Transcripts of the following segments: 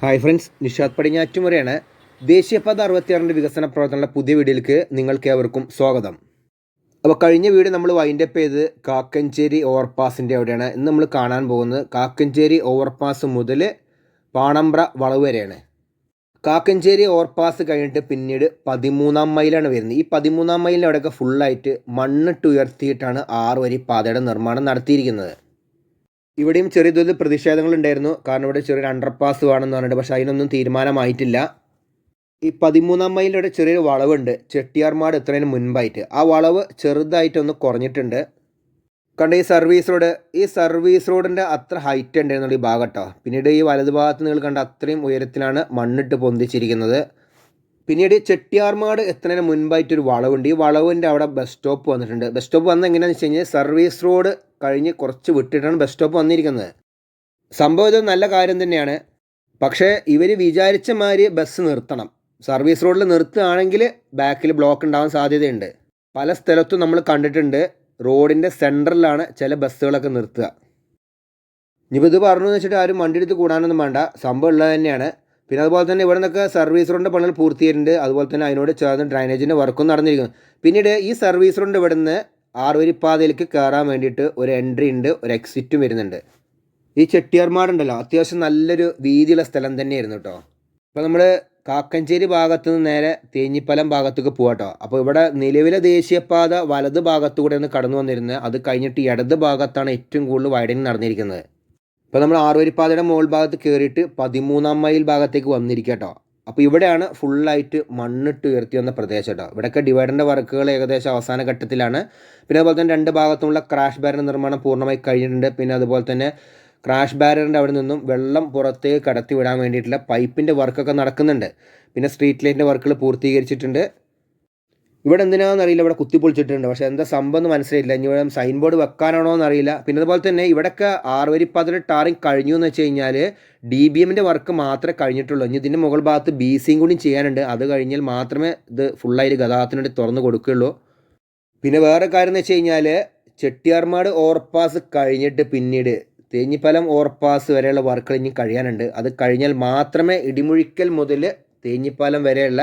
Hi friends Nishad പടിഞ്ഞാറ്റുമുറയാണ് ദേശീയപാത അറുപത്തിയാറിന്റെ വികസന പ്രവർത്തനങ്ങളുടെ പുതിയ വീഡിയോയിലേക്ക് നിങ്ങൾക്ക് ഏവർക്കും സ്വാഗതം. അപ്പോൾ കഴിഞ്ഞ വീഡിയോ നമ്മൾ വൈൻഡപ്പ് ചെയ്ത് കാക്കഞ്ചേരി ഓവർപാസിന്റെ അവിടെയാണ്. ഇന്ന് നമ്മൾ കാണാൻ പോകുന്നത് കാക്കഞ്ചേരി ഓവർപാസ് മുതൽ പാണമ്പ്ര വളവ് വരെയാണ്. കാക്കഞ്ചേരി ഓവർപാസ് കഴിഞ്ഞിട്ട് പിന്നീട് പതിമൂന്നാം മൈലാണ് വരുന്നത്. ഈ പതിമൂന്നാം മൈലിന്റെ അവിടെയൊക്കെ ഫുള്ളായിട്ട് മണ്ണിട്ട് ഉയർത്തിയിട്ടാണ് ആറ് വരി പാതയുടെ നിർമ്മാണം നടത്തിയിരിക്കുന്നത്. ഇവിടെയും ചെറിയ തോതിൽ പ്രതിഷേധങ്ങൾ ഉണ്ടായിരുന്നു കാരണം ഇവിടെ ചെറിയൊരു അണ്ടർപാസ് വേണമെന്ന് പറഞ്ഞിട്ട് പക്ഷേ അതിനൊന്നും തീരുമാനമായിട്ടില്ല. ഈ പതിമൂന്നാം മൈലിന്റെ ചെറിയൊരു വളവുണ്ട്. ചെട്ടിയാർമാട് എത്തുന്നതിന് മുൻപായിട്ട്. ആ വളവ് ചെറുതായിട്ടൊന്ന് കുറഞ്ഞിട്ടുണ്ട്. കണ്ട ഈ സർവീസ് റോഡ് ഈ സർവീസ് റോഡിന്റെ അത്ര ഹൈറ്റ് ഉണ്ടായിരുന്നുള്ള ഈ ഭാഗം കേട്ടോ. പിന്നീട് ഈ വലതുഭാഗത്ത് നിങ്ങൾ കണ്ട അത്രയും ഉയരത്തിലാണ് മണ്ണിട്ട് പൊന്തിച്ചിരിക്കുന്നത്. പിന്നീട് ചെട്ടിയാർമാട് എത്തുന്നതിന് മുൻപായിട്ടൊരു വളവുണ്ട്. ഈ വളവിന്റെ അവിടെ ബസ് സ്റ്റോപ്പ് വന്നിട്ടുണ്ട്. ബസ് സ്റ്റോപ്പ് വന്നത് എങ്ങനെയാണെന്ന് വെച്ച് കഴിഞ്ഞാൽ സർവീസ് റോഡ് കഴിഞ്ഞ് കുറച്ച് വിട്ടിട്ടാണ് ബസ് സ്റ്റോപ്പ് വന്നിരിക്കുന്നത്. സംഭവം ഇത് നല്ല കാര്യം തന്നെയാണ്. പക്ഷേ ഇവർ വിചാരിച്ച മാതിരി ബസ് നിർത്തണം. സർവീസ് റോഡിൽ നിർത്തുകയാണെങ്കിൽ ബാക്കിൽ ബ്ലോക്ക് ഉണ്ടാവാൻ സാധ്യതയുണ്ട്. പല സ്ഥലത്തും നമ്മൾ കണ്ടിട്ടുണ്ട് റോഡിന്റെ സെന്ററിലാണ് ചില ബസ്സുകളൊക്കെ നിർത്തുക. ഇനിയിപ്പോൾ ഇത് പറഞ്ഞു വെച്ചിട്ട് ആരും വണ്ടി എടുത്ത് കൂടാനൊന്നും വേണ്ട. സംഭവം ഉള്ളത് തന്നെയാണ്. പിന്നെ അതുപോലെ തന്നെ ഇവിടെ നിന്നൊക്കെ സർവീസ് റോഡിന്റെ പണികൾ പൂർത്തിയായിട്ടുണ്ട്. അതുപോലെ തന്നെ അതിനോട് ചേർന്ന് ഡ്രൈനേജിന്റെ വർക്കും നടന്നിരിക്കുന്നു. പിന്നീട് ഈ സർവീസ് റോഡിന്റെ ഇവിടെ നിന്ന് ആറുവരിപ്പാതയിലേക്ക് കയറാൻ വേണ്ടിയിട്ട് ഒരു എൻട്രി ഉണ്ട് ഒരു എക്സിറ്റും വരുന്നുണ്ട്. ഈ ചെട്ടിയാർമാടുണ്ടല്ലോ അത്യാവശ്യം നല്ലൊരു വീതിയുള്ള സ്ഥലം തന്നെയായിരുന്നു കേട്ടോ ഇപ്പോൾ നമ്മൾ കാക്കഞ്ചേരി ഭാഗത്ത് നിന്ന് നേരെ തേഞ്ഞിപ്പലം ഭാഗത്തേക്ക് പോകാട്ടോ അപ്പോൾ ഇവിടെ നിലവിലെ ദേശീയപാത വലത് ഭാഗത്തു കൂടെയാണ് കടന്നു വന്നിരുന്നത് അത് കഴിഞ്ഞിട്ട് ഇടത് ഭാഗത്താണ് ഏറ്റവും കൂടുതൽ വൈഡനിങ് നടന്നിരിക്കുന്നത്. ഇപ്പോൾ നമ്മൾ ആറുവരിപ്പാതയുടെ മുകൾ ഭാഗത്ത് കയറിയിട്ട് പതിമൂന്നാം മൈൽ ഭാഗത്തേക്ക് വന്നിരിക്കുക കേട്ടോ. അപ്പോൾ ഇവിടെയാണ് ഫുള്ളായിട്ട് മണ്ണിട്ട് ഉയർത്തി വന്ന പ്രദേശം കേട്ടോ. ഇവിടെയൊക്കെ ഡിവൈഡറിന്റെ വർക്കുകൾ ഏകദേശം അവസാന ഘട്ടത്തിലാണ്. പിന്നെ അതുപോലെ തന്നെ രണ്ട് ഭാഗത്തുമുള്ള ക്രാഷ് ബാരർ നിർമ്മാണം പൂർണമായി കഴിഞ്ഞിട്ടുണ്ട്. പിന്നെ അതുപോലെ തന്നെ ക്രാഷ് ബാരറിന്റെ അവിടെ നിന്നും വെള്ളം പുറത്തേക്ക് കടത്തി വിടാൻ വേണ്ടിയിട്ടുള്ള പൈപ്പിന്റെ വർക്കൊക്കെ നടക്കുന്നുണ്ട്. പിന്നെ സ്ട്രീറ്റ് ലൈറ്റിന്റെ വർക്കുകൾ പൂർത്തീകരിച്ചിട്ടുണ്ട്. ഇവിടെ എന്തിനാണെന്ന് അറിയില്ല. ഇവിടെ കുത്തിപ്പൊളിച്ചിട്ടുണ്ട് പക്ഷേ എന്താ സംഭവം എന്ന് മനസ്സിലായില്ല. ഇനി ഇവിടെ സൈൻ ബോർഡ് വെക്കാനാണോ എന്നറിയില്ല പിന്നെ അതുപോലെ തന്നെ ഇവിടെയൊക്കെ ആറുവരി പതിനെട്ട് ടാറിങ് കഴിഞ്ഞു എന്ന് വെച്ച് കഴിഞ്ഞാൽ ഡി ബി എമ്മിന്റെ വർക്ക് മാത്രമേ കഴിഞ്ഞിട്ടുള്ളൂ. ഇനി ഇതിന്റെ മുകൾ ഭാഗത്ത് ബി സിയും കൂടി ചെയ്യാനുണ്ട്. അത് കഴിഞ്ഞാൽ മാത്രമേ ഇത് ഫുള്ളായിട്ട് ഗതാഗതത്തിന് വേണ്ടി തുറന്ന് കൊടുക്കുകയുള്ളൂ. പിന്നെ വേറെ കാര്യം എന്ന് വെച്ച് കഴിഞ്ഞാൽ ചെട്ടിയാർമാട് ഓവർപാസ് കഴിഞ്ഞിട്ട് പിന്നീട് തേഞ്ഞിപ്പലം ഓവർപാസ് വരെയുള്ള വർക്കുകൾ ഇനി കഴിയാനുണ്ട്. അത് കഴിഞ്ഞാൽ മാത്രമേ ഇടിമുഴിക്കൽ മുതൽ തേഞ്ഞിപ്പാലം വരെയുള്ള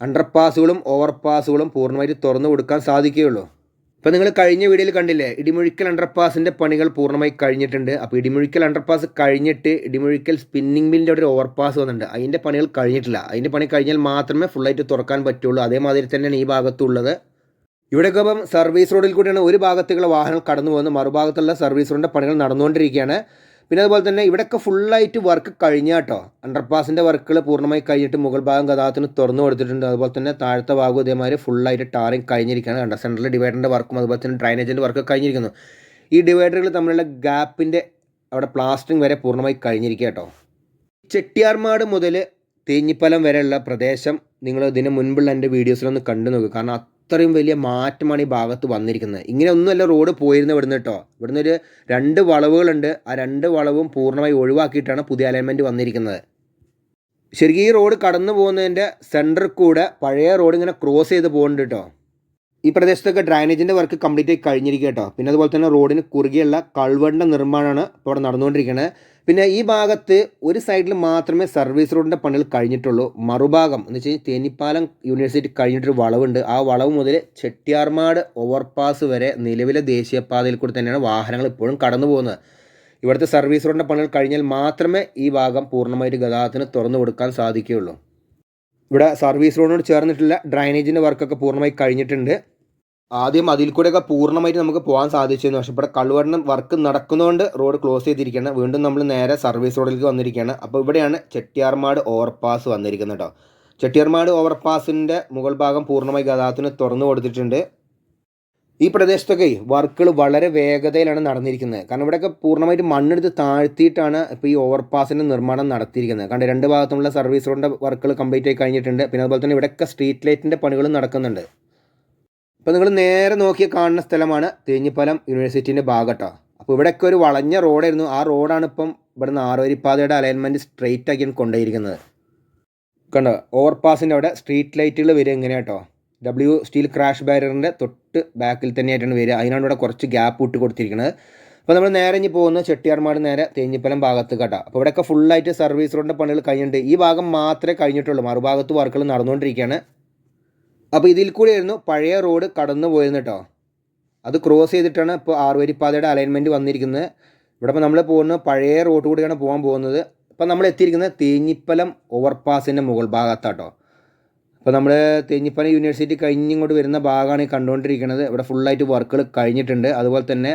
അണ്ടർപാസുകളും ഓവർപാസുകളും പൂർണമായിട്ട് തുറന്നു കൊടുക്കാൻ സാധിക്കുകയുള്ളൂ. ഇപ്പോൾ നിങ്ങൾ കഴിഞ്ഞ വീഡിയോയിൽ കണ്ടില്ലേ ഇടിമുഴിക്കൽ അണ്ടർപാസിന്റെ പണികൾ പൂർണമായി കഴിഞ്ഞിട്ടുണ്ട്. അപ്പോൾ ഇടിമുഴിക്കൽ അണ്ടർപാസ് കഴിഞ്ഞിട്ട് ഇടിമുഴിക്കൽ സ്പിന്നിംഗ് മില്ലിന്റെ ഒരു ഓവർപാസ് വന്നിട്ടുണ്ട്. അതിന്റെ പണികൾ കഴിഞ്ഞിട്ടില്ല. അതിന്റെ പണി കഴിഞ്ഞാൽ മാത്രമേ ഫുള്ളായിട്ട് തുറക്കാൻ പറ്റുള്ളൂ. അതേമാതിരി തന്നെയാണ് ഈ ഭാഗത്തുള്ളത്. ഇവിടെയൊക്കെ ഇപ്പം സർവീസ് റോഡിൽ കൂടിയാണ് ഒരു ഭാഗത്തേക്കുള്ള വാഹനങ്ങൾ കടന്നു പോകുന്നത്. മറുഭാഗത്തുള്ള സർവീസ് റോഡിന്റെ പണികൾ നടന്നുകൊണ്ടിരിക്കുകയാണ്. പിന്നെ അതുപോലെ തന്നെ ഇവിടെയൊക്കെ ഫുള്ളായിട്ട് വർക്ക് കഴിഞ്ഞ കേട്ടോ അണ്ടർപാസിന്റെ വർക്കുകൾ പൂർണമായി കഴിഞ്ഞിട്ട് മുകൾ ഭാഗം ഗതാഗതത്തിന് തുറന്നു കൊടുത്തിട്ടുണ്ട്. അതുപോലെ തന്നെ താഴത്തെ ഭാഗം ഇതേമാതിരി ഫുള്ളായിട്ട് ടാറിങ് കഴിഞ്ഞിരിക്കുകയാണ്. കണ്ടോ? സെൻട്രൽ ഡിവൈഡറിന്റെ വർക്കും അതുപോലെ തന്നെ ഡ്രൈനേജിന്റെ വർക്ക് കഴിഞ്ഞിരിക്കുന്നു. ഈ ഡിവൈഡറുകൾ തമ്മിലുള്ള ഗ്യാപ്പിന്റെ അവിടെ പ്ലാസ്റ്ററിങ് വരെ പൂർണമായി കഴിഞ്ഞിരിക്കുക കേട്ടോ ചെട്ടിയാർമാട് മുതൽ തേഞ്ഞിപ്പലം വരെയുള്ള പ്രദേശം നിങ്ങൾ ഇതിന് മുൻപുള്ള എന്റെ വീഡിയോസിലൊന്ന് കണ്ടു നോക്കുക കാരണം അത്രയും വലിയ മാറ്റമാണ് ഈ ഭാഗത്ത് വന്നിരിക്കുന്നത്. ഇങ്ങനെ ഒന്നുമല്ല റോഡ് പോയിരുന്ന ഇവിടുന്ന് കേട്ടോ. ഇവിടുന്ന് ഒരു രണ്ട് വളവുകളുണ്ട്. ആ രണ്ട് വളവും പൂർണമായി ഒഴിവാക്കിയിട്ടാണ് പുതിയ അലൈൻമെന്റ് വന്നിരിക്കുന്നത്. ശരിക്കും ഈ റോഡ് കടന്നു പോകുന്നതിന്റെ സെന്ററിൽ കൂടെ പഴയ റോഡ് ഇങ്ങനെ ക്രോസ് ചെയ്ത് പോകുന്നുണ്ട് കേട്ടോ. ഈ പ്രദേശത്തൊക്കെ ഡ്രൈനേജിന്റെ വർക്ക് കംപ്ലീറ്റ് ആയി കഴിഞ്ഞിരിക്കുക കേട്ടോ പിന്നെ അതുപോലെ തന്നെ റോഡിന് കുറുകെയുള്ള കൾവറിന്റെ നിർമ്മാണമാണ് ഇപ്പോൾ അവിടെ നടന്നുകൊണ്ടിരിക്കുന്നത് പിന്നെ ഈ ഭാഗത്ത് ഒരു സൈഡിൽ മാത്രമേ സർവീസ് റോഡിന്റെ പണികൾ കഴിഞ്ഞിട്ടുള്ളൂ. മറുഭാഗം എന്ന് വെച്ച് കഴിഞ്ഞാൽ തേനിപ്പാലം യൂണിവേഴ്സിറ്റി കഴിഞ്ഞിട്ടൊരു വളവുണ്ട്. ആ വളവ് മുതൽ ചെട്ടിയാർമാട് ഓവർപാസ് വരെ നിലവിലെ ദേശീയപാതയിൽ കൂടി തന്നെയാണ് വാഹനങ്ങൾ ഇപ്പോഴും കടന്നു പോകുന്നത്. ഇവിടുത്തെ സർവീസ് റോഡിന്റെ പണികൾ കഴിഞ്ഞാൽ മാത്രമേ ഈ ഭാഗം പൂർണമായിട്ട് ഗതാഗതത്തിന് തുറന്നു കൊടുക്കാൻ സാധിക്കുകയുള്ളൂ. ഇവിടെ സർവീസ് റോഡിനോട് ചേർന്നിട്ടുള്ള ഡ്രൈനേജിന്റെ വർക്കൊക്കെ പൂർണമായി കഴിഞ്ഞിട്ടുണ്ട്. ആദ്യം അതിൽ കൂടെയൊക്കെ പൂർണമായിട്ട് നമുക്ക് പോകാൻ സാധിച്ചിരുന്നു. പക്ഷേ ഇവിടെ കള്ളുവടനം വർക്ക് നടക്കുന്നതുകൊണ്ട് റോഡ് ക്ലോസ് ചെയ്തിരിക്കുകയാണ്. വീണ്ടും നമ്മൾ നേരെ സർവീസ് റോഡിലേക്ക് വന്നിരിക്കുകയാണ്. അപ്പോൾ ഇവിടെയാണ് ചെട്ടിയാർമാട് ഓവർപാസ് വന്നിരിക്കുന്നത് കേട്ടോ ചെട്ടിയാർമാട് ഓവർപാസിന്റെ മുകൾ ഭാഗം പൂർണമായി ഗതാഗതത്തിന് തുറന്നു കൊടുത്തിട്ടുണ്ട്. ഈ പ്രദേശത്തൊക്കെ വർക്കുകൾ വളരെ വേഗതയിലാണ് നടന്നിരിക്കുന്നത്. കാരണം ഇവിടെയൊക്കെ പൂർണമായിട്ട് മണ്ണെടുത്ത് താഴ്ത്തിയിട്ടാണ് ഇപ്പോൾ ഈ ഓവർപാസിന്റെ നിർമ്മാണം നടത്തിയിരിക്കുന്നത്. കാരണം രണ്ട് ഭാഗത്തുമുള്ള സർവീസ് റോഡിന്റെ വർക്കുകൾ കംപ്ലീറ്റ് ആയി കഴിഞ്ഞിട്ടുണ്ട്. പിന്നെ അതുപോലെ തന്നെ ഇവിടെയൊക്കെ സ്ട്രീറ്റ് ലൈറ്റിന്റെ പണികളും നടക്കുന്നുണ്ട്. ഇപ്പോൾ നിങ്ങൾ നേരെ നോക്കി കാണുന്ന സ്ഥലമാണ് തേഞ്ഞിപ്പലം യൂണിവേഴ്സിറ്റീന്റെ ഭാഗട്ടോ. അപ്പോൾ ഇവിടെയൊക്കെ ഒരു വളഞ്ഞ റോഡായിരുന്നു. ആ റോഡാണ് ഇപ്പം ഇവിടുന്ന് ആറുവരിപ്പാതയുടെ അലൈൻമെന്റ് സ്ട്രെയിറ്റ് ആക്കിയാണ് കൊണ്ടുപോയിരിക്കുന്നത്. കണ്ടോ? ഓവർപാസിന്റെ അവിടെ സ്ട്രീറ്റ് ലൈറ്റുകൾ വരിക എങ്ങനെയാണ് കേട്ടോ ഡബ്ല്യു സ്റ്റീൽ ക്രാഷ് ബാരിയറിന്റെ തൊട്ട് ബാക്കിൽ തന്നെയായിട്ടാണ് വരിക. അതിനാണ് ഇവിടെ കുറച്ച് ഗ്യാപ്പ് ഇട്ട് കൊടുത്തിരിക്കുന്നത്. അപ്പോൾ നമ്മൾ നേരെ ഇനി പോകുന്നത് ചെട്ടിയാർമാട് നേരെ തേഞ്ഞിപ്പലം ഭാഗത്ത് കേട്ടോ അപ്പോൾ ഇവിടെയൊക്കെ ഫുള്ളായിട്ട് സർവീസ് റോഡിന്റെ പണികൾ കഴിഞ്ഞിട്ടുണ്ട്. ഈ ഭാഗം മാത്രമേ കഴിഞ്ഞിട്ടുള്ളൂ. മറുഭാഗത്ത് വർക്കുകൾ നടന്നുകൊണ്ടിരിക്കുകയാണ്. അപ്പോൾ ഇതിൽ കൂടിയായിരുന്നു പഴയ റോഡ് കടന്നു പോയിരുന്നു കേട്ടോ അത് ക്രോസ് ചെയ്തിട്ടാണ് ഇപ്പോൾ ആറുവരിപ്പാതയുടെ അലൈൻമെന്റ് വന്നിരിക്കുന്നത്. ഇവിടെ ഇപ്പോൾ നമ്മൾ പോകുന്നത് പഴയ റോഡ് കൂടിയാണ് പോകാൻ പോകുന്നത്. ഇപ്പം നമ്മൾ എത്തിയിരിക്കുന്നത് തേഞ്ഞിപ്പലം ഓവർപാസിന്റെ മുകൾ ഭാഗത്താണ് ഭാഗത്താട്ടോ അപ്പോൾ നമ്മൾ തേഞ്ഞിപ്പലം യൂണിവേഴ്സിറ്റി കഴിഞ്ഞിങ്ങോട്ട് വരുന്ന ഭാഗമാണ് ഈ കണ്ടുകൊണ്ടിരിക്കുന്നത്. ഇവിടെ ഫുള്ളായിട്ട് വർക്കുകൾ കഴിഞ്ഞിട്ടുണ്ട്. അതുപോലെ തന്നെ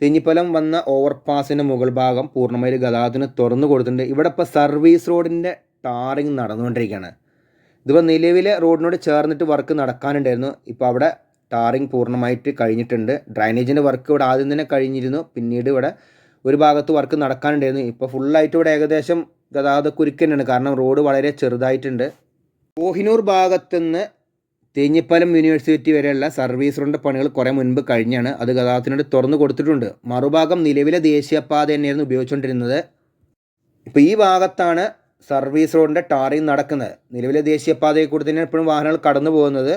തേഞ്ഞിപ്പലം വന്ന ഓവർപാസിന്റെ മുകൾ ഭാഗം പൂർണമായൊരു ഗതാഗതത്തിന് തുറന്നു കൊടുത്തിട്ടുണ്ട്. ഇവിടെ ഇപ്പോൾ സർവീസ് റോഡിന്റെ ടാറിങ് നടന്നുകൊണ്ടിരിക്കുകയാണ്. ഇതിപ്പോൾ നിലവിലെ റോഡിനോട് ചേർന്നിട്ട് വർക്ക് നടക്കാനുണ്ടായിരുന്നു. ഇപ്പോൾ അവിടെ ടാറിങ് പൂർണമായിട്ട് കഴിഞ്ഞിട്ടുണ്ട്. ഡ്രൈനേജിന്റെ വർക്ക് ഇവിടെ ആദ്യം തന്നെ കഴിഞ്ഞിരുന്നു. പിന്നീട് ഇവിടെ ഒരു ഭാഗത്ത് വർക്ക് നടക്കാനുണ്ടായിരുന്നു. ഇപ്പോൾ ഫുള്ളായിട്ട് ഇവിടെ ഏകദേശം ഗതാഗത കുരുക്ക് തന്നെയാണ്. കാരണം റോഡ് വളരെ ചെറുതായിട്ടുണ്ട്. കോഹിനൂർ ഭാഗത്തുനിന്ന് തേഞ്ഞിപ്പലം യൂണിവേഴ്സിറ്റി വരെയുള്ള സർവീസ് റോഡിന്റെ പണികൾ കുറേ മുൻപ് കഴിഞ്ഞാണ്. അത് ഗതാഗതത്തിനോട് തുറന്നു കൊടുത്തിട്ടുണ്ട്. മറുഭാഗം നിലവിലെ ദേശീയപാത തന്നെയായിരുന്നു ഉപയോഗിച്ചുകൊണ്ടിരുന്നത്. ഇപ്പോൾ ഈ ഭാഗത്താണ് സർവീസ് റോഡിന്റെ ടാറിങ് നടക്കുന്നത്. നിലവിലെ ദേശീയപാതയിൽ കൂടി തന്നെ എപ്പോഴും വാഹനങ്ങൾ കടന്നു പോകുന്നത്.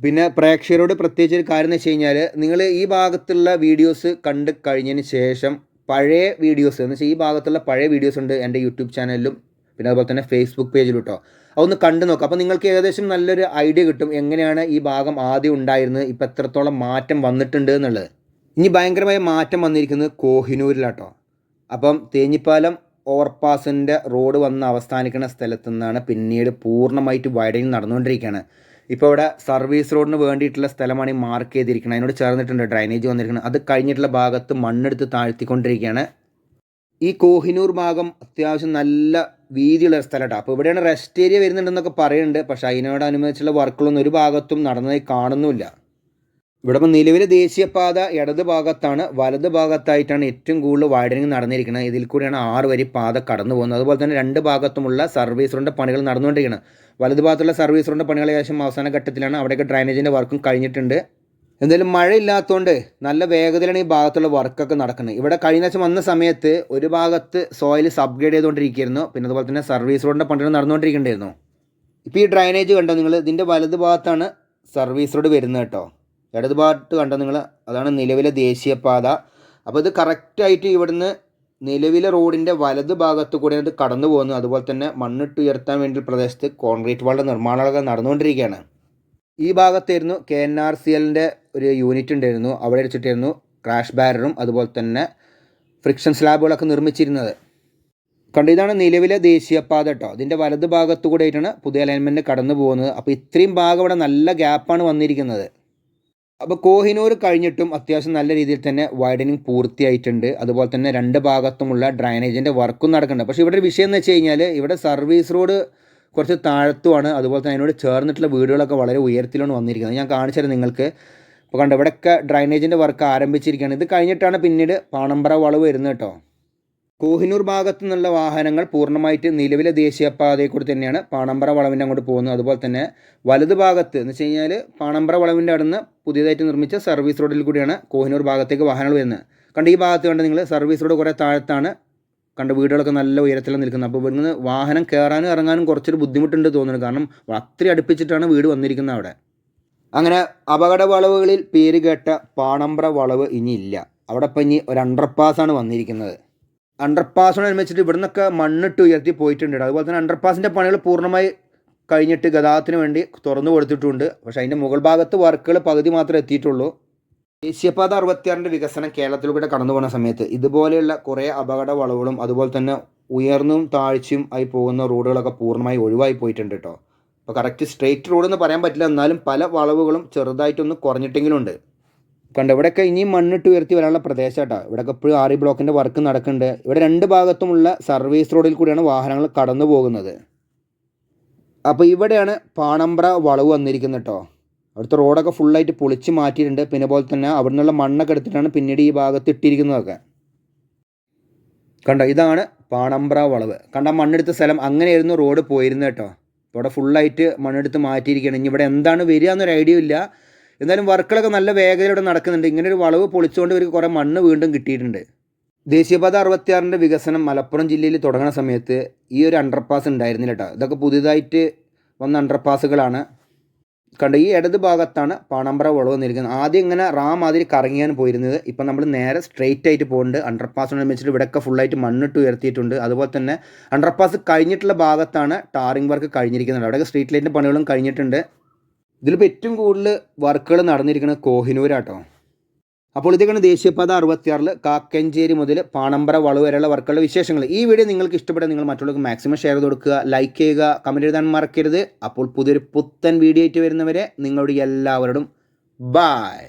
പിന്നെ പ്രേക്ഷകരോട് പ്രത്യേകിച്ച് ഒരു കാര്യം എന്ന് വെച്ച് കഴിഞ്ഞാൽ നിങ്ങൾ ഈ ഭാഗത്തുള്ള വീഡിയോസ് കണ്ട് കഴിഞ്ഞതിന് ശേഷം പഴയ വീഡിയോസ് എന്ന് വെച്ചാൽ ഈ ഭാഗത്തുള്ള പഴയ വീഡിയോസ് ഉണ്ട് എന്റെ യൂട്യൂബ് ചാനലിലും പിന്നെ അതുപോലെ തന്നെ ഫേസ്ബുക്ക് പേജിലും കേട്ടോ അതൊന്ന് കണ്ടു നോക്കാം. അപ്പോൾ നിങ്ങൾക്ക് ഏകദേശം നല്ലൊരു ഐഡിയ കിട്ടും എങ്ങനെയാണ് ഈ ഭാഗം ആദ്യം ഉണ്ടായിരുന്നത് ഇപ്പോൾ എത്രത്തോളം മാറ്റം വന്നിട്ടുണ്ട് എന്നുള്ളത്. ഇനി ഭയങ്കരമായ മാറ്റം വന്നിരിക്കുന്നത് കോഹിനൂരിലാട്ടോ അപ്പം തേഞ്ഞിപ്പാലം ഓവർപാസിന്റെ റോഡ് വന്ന് അവസാനിക്കുന്ന സ്ഥലത്തു നിന്നാണ് പിന്നീട് പൂർണമായിട്ട് വൈഡനിങ് നടന്നുകൊണ്ടിരിക്കുകയാണ് ഇപ്പോൾ ഇവിടെ സർവീസ് റോഡിന് വേണ്ടിയിട്ടുള്ള സ്ഥലമാണ് ഈ മാർക്ക് ചെയ്തിരിക്കുന്നത്. അതിനോട് ചേർന്നിട്ടുണ്ട് ഡ്രൈനേജ് വന്നിരിക്കുന്നത്. അത് കഴിഞ്ഞിട്ടുള്ള ഭാഗത്ത് മണ്ണെടുത്ത് താഴ്ത്തിക്കൊണ്ടിരിക്കുകയാണ്. ഈ കോഹിനൂർ ഭാഗം അത്യാവശ്യം നല്ല വീതിയുള്ള സ്ഥലമാണ് അപ്പോൾ ഇവിടെയാണ് റെസ്റ്റ് ഏരിയ വരുന്നുണ്ടെന്നൊക്കെ പറയുന്നുണ്ട്. പക്ഷേ അതിനോടനുബന്ധിച്ചുള്ള വർക്കുകളൊന്നും ഒരു ഭാഗത്തും നടന്നതായി കാണുന്നുമില്ല. ഇവിടെ ഇപ്പോൾ നിലവിലെ ദേശീയപാത ഇടത് ഭാഗത്താണ് വലത് ഭാഗത്തായിട്ടാണ് ഏറ്റവും കൂടുതൽ വൈഡനിങ് നടന്നിരിക്കുന്നത്. ഇതിൽ കൂടിയാണ് ആറ് വരി പാത കടന്നു പോകുന്നത്. അതുപോലെ തന്നെ രണ്ട് ഭാഗത്തുമുള്ള സർവീസ് റോഡിന്റെ പണികൾ നടന്നുകൊണ്ടിരിക്കുന്നത് വലത് ഭാഗത്തുള്ള സർവീസ് റോഡിന്റെ പണികൾ ഏകദേശം അവസാന ഘട്ടത്തിലാണ്. അവിടെയൊക്കെ ഡ്രൈനേജിന്റെ വർക്കും കഴിഞ്ഞിട്ടുണ്ട്. എന്തായാലും മഴ ഇല്ലാത്തതുകൊണ്ട് നല്ല വേഗതയിലാണ് ഈ ഭാഗത്തുള്ള വർക്കൊക്കെ നടക്കുന്നത്. ഇവിടെ കഴിഞ്ഞ ആഴ്ച വന്ന സമയത്ത് ഒരു ഭാഗത്ത് സോയിൽ സബ്ഗ്രേഡ് ചെയ്തുകൊണ്ടിരിക്കുകയായിരുന്നു. പിന്നെ അതുപോലെ തന്നെ സർവീസ് റോഡിന്റെ പണികൾ നടന്നുകൊണ്ടിരിക്കുന്നുണ്ടായിരുന്നു. ഇപ്പോൾ ഈ ഡ്രൈനേജ് കണ്ടോ നിങ്ങൾ? ഇതിന്റെ വലത് ഭാഗത്താണ് സർവീസ് റോഡ് വരുന്നത് കേട്ടോ. ഇടത് ഭാഗത്ത് കണ്ട നിങ്ങൾ അതാണ് നിലവിലെ ദേശീയപാത. അപ്പോൾ ഇത് കറക്റ്റായിട്ട് ഇവിടുന്ന് നിലവിലെ റോഡിന്റെ വലത് ഭാഗത്ത് കൂടെ ഇത് കടന്നു പോകുന്നു. അതുപോലെ തന്നെ മണ്ണിട്ട് ഉയർത്താൻ വേണ്ടി പ്രദേശത്ത് കോൺക്രീറ്റ് വാളുടെ നിർമ്മാണങ്ങളൊക്കെ നടന്നുകൊണ്ടിരിക്കുകയാണ്. ഈ ഭാഗത്തായിരുന്നു കെ എൻ ആർ സി എല്ലിന്റെ ഒരു യൂണിറ്റ് ഉണ്ടായിരുന്നു. അവിടെ വെച്ചിട്ടായിരുന്നു ക്രാഷ് ബാരറും അതുപോലെ തന്നെ ഫ്രിക്ഷൻ സ്ലാബുകളൊക്കെ നിർമ്മിച്ചിരുന്നത്. കണ്ടു ഇതാണ് നിലവിലെ ദേശീയപാത കേട്ടോ. ഇതിന്റെ വലത് ഭാഗത്തു കൂടെ ആയിട്ടാണ് പുതിയ അലൈൻമെന്റ് കടന്നു പോകുന്നത്. അപ്പോൾ ഇത്രയും ഭാഗം ഇവിടെ നല്ല ഗ്യാപ്പാണ് വന്നിരിക്കുന്നത്. അപ്പോൾ കോഹിനൂർ കഴിഞ്ഞിട്ടും അത്യാവശ്യം നല്ല രീതിയിൽ തന്നെ വൈഡനിങ് പൂർത്തിയായിട്ടുണ്ട്. അതുപോലെ തന്നെ രണ്ട് ഭാഗത്തുമുള്ള ഡ്രൈനേജിന്റെ വർക്കും നടക്കുന്നുണ്ട്. പക്ഷേ ഇവിടെ ഒരു വിഷയം എന്ന് വെച്ച് കഴിഞ്ഞാൽ ഇവിടെ സർവീസ് റോഡ് കുറച്ച് താഴത്തുമാണ്. അതുപോലെ തന്നെ അതിനോട് ചേർന്നിട്ടുള്ള വീടുകളൊക്കെ വളരെ ഉയരത്തിലാണ് വന്നിരിക്കുന്നത്. ഞാൻ കാണിച്ചത് നിങ്ങൾക്ക്. ഇപ്പോൾ കണ്ടോ ഇവിടെയൊക്കെ ഡ്രൈനേജിന്റെ വർക്ക് ആരംഭിച്ചിരിക്കുകയാണ്. ഇത് കഴിഞ്ഞിട്ടാണ് പിന്നീട് പാണമ്പറ വളവ് വരുന്നത് കേട്ടോ. കോഹിനൂർ ഭാഗത്തു നിന്നുള്ള വാഹനങ്ങൾ പൂർണമായിട്ട് നിലവിലെ ദേശീയപാതയിൽ കൂടി തന്നെയാണ് പാണമ്പറ വളവിന്റെ അങ്ങോട്ട് പോകുന്നത്. അതുപോലെ തന്നെ വലതു ഭാഗത്ത് എന്ന് വെച്ച് കഴിഞ്ഞാൽ പാണമ്പറ വളവിന്റെ അടുന്ന് പുതിയതായിട്ട് നിർമ്മിച്ച സർവീസ് റോഡിൽ കൂടിയാണ് കോഹിനൂർ ഭാഗത്തേക്ക് വാഹനങ്ങൾ വരുന്നത്. കണ്ട് ഈ ഭാഗത്ത് കണ്ട് നിങ്ങൾ സർവീസ് റോഡ് കുറേ താഴത്താണ് കണ്ട് വീടുകളൊക്കെ നല്ല ഉയരത്തിൽ നിൽക്കുന്നത്. അപ്പോൾ ഇവിടുന്ന് വാഹനം കയറാനും ഇറങ്ങാനും കുറച്ചൊരു ബുദ്ധിമുട്ടുണ്ട് തോന്നുന്നു. കാരണം അത്രയും അടുപ്പിച്ചിട്ടാണ് വീട് വന്നിരിക്കുന്നത് അവിടെ. അങ്ങനെ അപകട വളവുകളിൽ പേര് കേട്ട പാണമ്പ്ര വളവ് ഇനിയില്ല അവിടെ ഇപ്പം ഇനി ഒരു അണ്ടർപാസാണ് വന്നിരിക്കുന്നത്. അണ്ടർപാസിനനുസരിച്ചിട്ട് ഇവിടെ നിന്നൊക്കെ മണ്ണിട്ട് ഉയർത്തി പോയിട്ടുണ്ട് അതുപോലെ തന്നെ അണ്ടർപാസിന്റെ പണികൾ പൂർണമായി കഴിഞ്ഞിട്ട് ഗതാഗതത്തിന് വേണ്ടി തുറന്നു കൊടുത്തിട്ടുണ്ട്. പക്ഷേ അതിന്റെ മുകൾ ഭാഗത്ത് വർക്കുകൾ പകുതി മാത്രമേ എത്തിയിട്ടുള്ളൂ. ദേശീയപാത അറുപത്തിയാറിന്റെ വികസനം കേരളത്തിലൂടെ കടന്നു പോകുന്ന സമയത്ത് ഇതുപോലെയുള്ള കുറേ അപകട വളവുകളും അതുപോലെ തന്നെ ഉയർന്നും താഴ്ചയും ആയി പോകുന്ന റോഡുകളൊക്കെ പൂർണമായി ഒഴിവായി പോയിട്ടുണ്ട് കേട്ടോ അപ്പോൾ കറക്റ്റ് സ്ട്രെയിറ്റ് റോഡ് എന്ന് പറയാൻ പറ്റില്ല. എന്നാലും പല വളവുകളും ചെറുതായിട്ടൊന്ന് കുറഞ്ഞിട്ടെങ്കിലും ഉണ്ട്. കണ്ടോ ഇവിടെയൊക്കെ ഇനിയും മണ്ണിട്ട് ഉയർത്തി വരാനുള്ള പ്രദേശം കേട്ടോ. ഇവിടെയൊക്കെ ഇപ്പോഴും ആറി ബ്ലോക്കിന്റെ വർക്ക് നടക്കുന്നുണ്ട്. ഇവിടെ രണ്ട് ഭാഗത്തുമുള്ള സർവീസ് റോഡിൽ കൂടിയാണ് വാഹനങ്ങൾ കടന്നു പോകുന്നത്. അപ്പോൾ ഇവിടെയാണ് പാണമ്പ്ര വളവ് വന്നിരിക്കുന്നത് കേട്ടോ. അവിടുത്തെ റോഡൊക്കെ ഫുള്ളായിട്ട് പൊളിച്ച് മാറ്റിയിട്ടുണ്ട്. പിന്നെ പോലെ തന്നെ അവിടെ നിന്നുള്ള മണ്ണൊക്കെ എടുത്തിട്ടാണ് പിന്നീട് ഈ ഭാഗത്ത് ഇട്ടിരിക്കുന്നതൊക്കെ. കണ്ടോ ഇതാണ് പാണമ്പ്ര വളവ്. കണ്ട മണ്ണെടുത്ത സ്ഥലം അങ്ങനെയായിരുന്നു റോഡ് പോയിരുന്നത് കേട്ടോ. ഇവിടെ ഫുള്ളായിട്ട് മണ്ണെടുത്ത് മാറ്റിയിരിക്കുകയാണ്. ഇനി ഇവിടെ എന്താണ് വരിക എന്നൊരു ഐഡിയ ഇല്ല. എന്നാലും വർക്കുകളൊക്കെ നല്ല വേഗതയിലൂടെ നടക്കുന്നുണ്ട്. ഇങ്ങനെ ഒരു വളവ് പൊളിച്ചുകൊണ്ട് ഇവർക്ക് കുറേ മണ്ണ് വീണ്ടും കിട്ടിയിട്ടുണ്ട്. ദേശീയപാത അറുപത്തിയാറിന്റെ വികസനം മലപ്പുറം ജില്ലയിൽ തുടങ്ങുന്ന സമയത്ത് ഈ ഒരു അണ്ടർപാസ് ഉണ്ടായിരുന്നില്ല കേട്ടോ ഇതൊക്കെ പുതിയതായിട്ട് വന്ന അണ്ടർപാസുകളാണ് കണ്ട ഈ ഇടത് ഭാഗത്താണ് പാണമ്പ്ര വളവ് നിൽക്കുന്നത് ആദ്യം ഇങ്ങനെ റാ മാതിരി കറങ്ങിയാണ് പോയിരുന്നത്. ഇപ്പം നമ്മൾ നേരെ സ്ട്രെയിറ്റ് ആയിട്ട് പോകുന്നുണ്ട് അണ്ടർപാസിനനുസരിച്ചിട്ട് ഇവിടെയൊക്കെ ഫുള്ളായിട്ട് മണ്ണിട്ട് ഉയർത്തിയിട്ടുണ്ട്. അതുപോലെ തന്നെ അണ്ടർപാസ് കഴിഞ്ഞിട്ടുള്ള ഭാഗത്താണ് ടാറിംഗ് വർക്ക് കഴിഞ്ഞിരിക്കുന്നത്. അവിടെയൊക്കെ സ്ട്രീറ്റ് ലൈറ്റിന്റെ പണികളും കഴിഞ്ഞിട്ടുണ്ട്. ഇതിലിപ്പോൾ ഏറ്റവും കൂടുതൽ വർക്കുകൾ നടന്നിരിക്കുന്നത് കോഹിനൂരാട്ടോ. അപ്പോൾ ഇതൊക്കെയാണ് ദേശീയപാത അറുപത്തിയാറിൽ കാക്കഞ്ചേരി മുതൽ പാണമ്പറ വളവ് വരെയുള്ള വർക്കുകളുടെ വിശേഷങ്ങൾ ഈ വീഡിയോ നിങ്ങൾക്ക് ഇഷ്ടപ്പെട്ടാൽ നിങ്ങൾ മറ്റുള്ളവർക്ക് മാക്സിമം ഷെയർ ചെയ്ത് കൊടുക്കുക ലൈക്ക് ചെയ്യുക കമന്റ് എഴുതാൻ മറക്കരുത്. അപ്പോൾ പുതിയൊരു പുത്തൻ വീഡിയോ ആയിട്ട് വരുന്നവരെ നിങ്ങളുടെ എല്ലാവരോടും ബായ്